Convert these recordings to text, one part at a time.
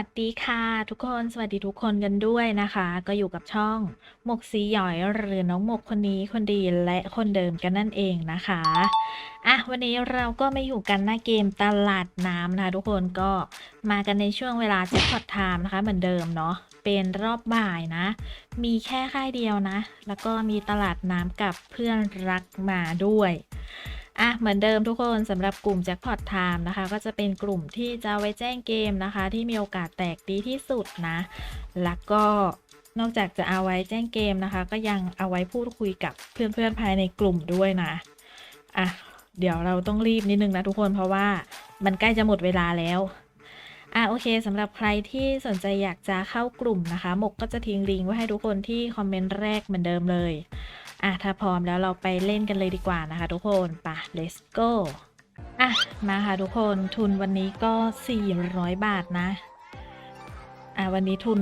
วัสดีค่ะทุกคนสวัสดีทุกคนกันด้วยนะคะ ก็อยู่กับช่องหมกสีหยอยหรือน้องหมกคนนี้คนดีและคนเดิมกันนั่นเองนะคะอะวันนี้เราก็มาอยู่กันหน้าเกมตลาดน้ำนะคะทุกคนก็มากันในช่วงเวลาแจ็คพอตไทม์นะคะเหมือนเดิมเนาะเป็นรอบบ่ายนะ มีแค่ค่ายเดียวนะ แล้วก็มีตลาดน้ำกับเพื่อนรักมาด้วย อะเหมือนเดิมทุกคนสำหรับกลุ่ม Jackpot Time นะคะ ก็จะเป็นกลุ่มที่จะเอาไว้แจ้งเกมนะคะ ที่มีโอกาสแตกดีที่สุดนะ แล้วก็นอกจากจะเอาไว้แจ้งเกมนะคะ ก็ยังเอาไว้พูดคุยกับเพื่อนๆภายในกลุ่มด้วยนะอะเดี๋ยวเราต้องรีบนิดนึงนะทุกคนเพราะว่ามันใกล้จะหมดเวลาแล้วอะโอเคสำหรับใครที่สนใจอยากจะเข้ากลุ่มนะคะ หมกก็จะทิ้งลิงก์ไว้ให้ทุกคนที่คอมเมนต์แรกเหมือนเดิมเลย อะถ้าพร้อมแล้วเราไปเล่นกันเลยดีกว่านะคะ ทุกคนปะ let's go อะมาค่ะทุกคนทุนวันนี้ก็ 400 บาทนะ อะวันนี้ทุน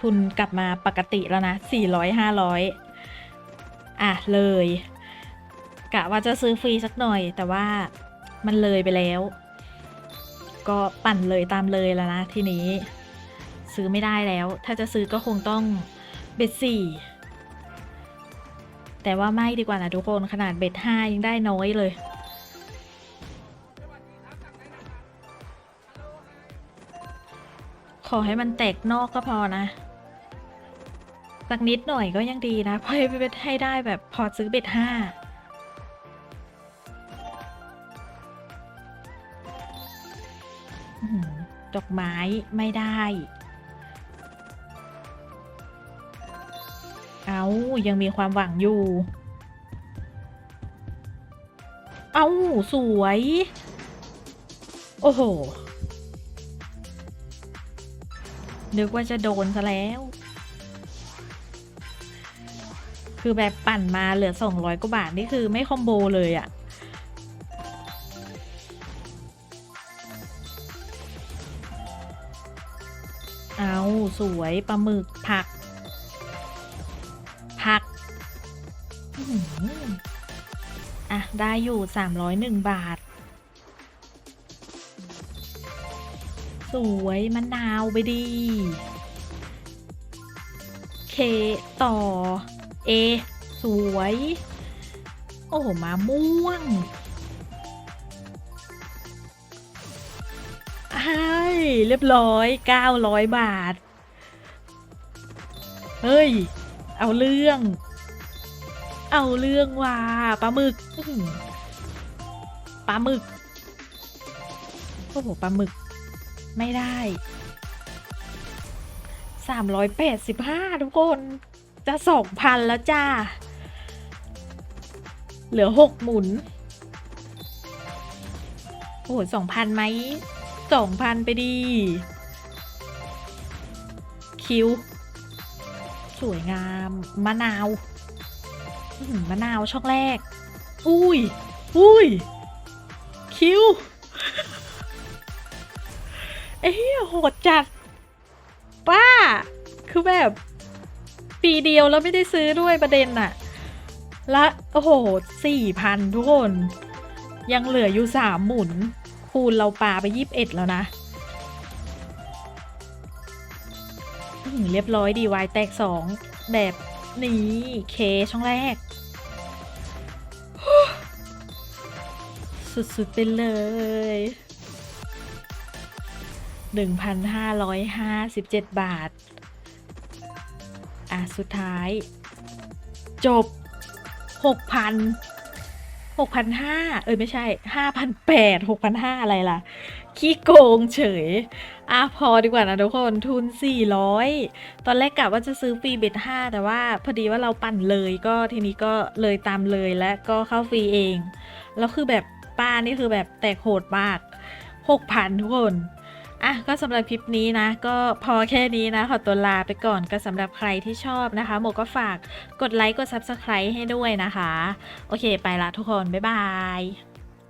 ทุนกลับมาปกติแล้วนะ 400 500 อะเลย กะว่าจะซื้อฟรีสักหน่อย แต่ว่ามันเลยไปแล้ว ก็ปั่นเลยตามเลยแล้วนะทีนี้ ซื้อไม่ได้แล้ว ถ้าจะซื้อก็คงต้องเบ็ดสี่ แต่ว่าไม่ดีกว่านะทุกคนขนาดเบ็ดห้ายังได้น้อยเลยขอให้มันแตกนอกก็พอนะสักนิดหน่อยก็ยังดีนะเพราะให้เบ็ดให้ได้แบบพอซื้อเบ็ดห้าดอกไม้ไม่ได้ เอายังมีความหวังอยู่ เอาสวย โอ้โห นึกว่าจะโดนซะแล้ว คือแบบปั่นมาเหลือ200กว่าบาท นี่คือไม่คอมโบเลยอะเอาสวยปลาหมึกผัก องอะ ได้อยู่ 301 บาท สวยมะนาวไปดี เคต่อ เอ สวย โอ้โหมาม่วงไอ้เรียบร้อย 900 บาท เฮ้ย เอาเรื่อง เอาเรื่องว่าปลาหมึกอื้อหือปลาหมึกโอ้โหปลาหมึก ไม่ได้สามร้อยแปดสิบห้าทุกคน จะสองพันแล้วจ้า เหลือหกหมุน โอ้โหสองพันไหมสองพันไปดี คิว สวยงาม มะนาวอื้อหือ มะนาวช่องแรก อุ้ย อุ้ย คิวเอ้ยโหดจัด ป้า คือแบบ ปีเดียวแล้วไม่ได้ซื้อด้วยประเด็นน่ะและ โอ้โหสี่พันทุกคน ยังเหลืออยู่สามหมุน คูณเราปาไปยี่สิบเอ็ดแล้วนะเรียบร้อยดีวายแตกสองแบบ นี่เคช่องแรก สุด ๆ ไปเลย 1,557 บาท อะ สุดท้าย จบ 6,000 หกพันห้าเอ้ยไม่ใช่ห้าพันแปดหกพันห้าอะไรล่ะ ขี้โกงเฉยอะพอดีกว่านะทุกคนทุน 400 ตอนแรกกะว่าจะซื้อฟรีเบ็ด5แต่ว่าพอดีว่าเราปั่นเลยก็ทีนี้ก็เลยตามเลยและก็เข้าฟรีเอง แล้วคือแบบป้านี่คือแบบแตกโหดมาก 6,000 ทุกคน อะก็สำหรับคลิปนี้นะ ก็พอแค่นี้นะ ขอตัวลาไปก่อนก็สำหรับใครที่ชอบนะคะ โมก็ฝากกดไลค์กด Subscribe ให้ด้วยนะคะ โอเคไปละทุกคน บ๊ายบาย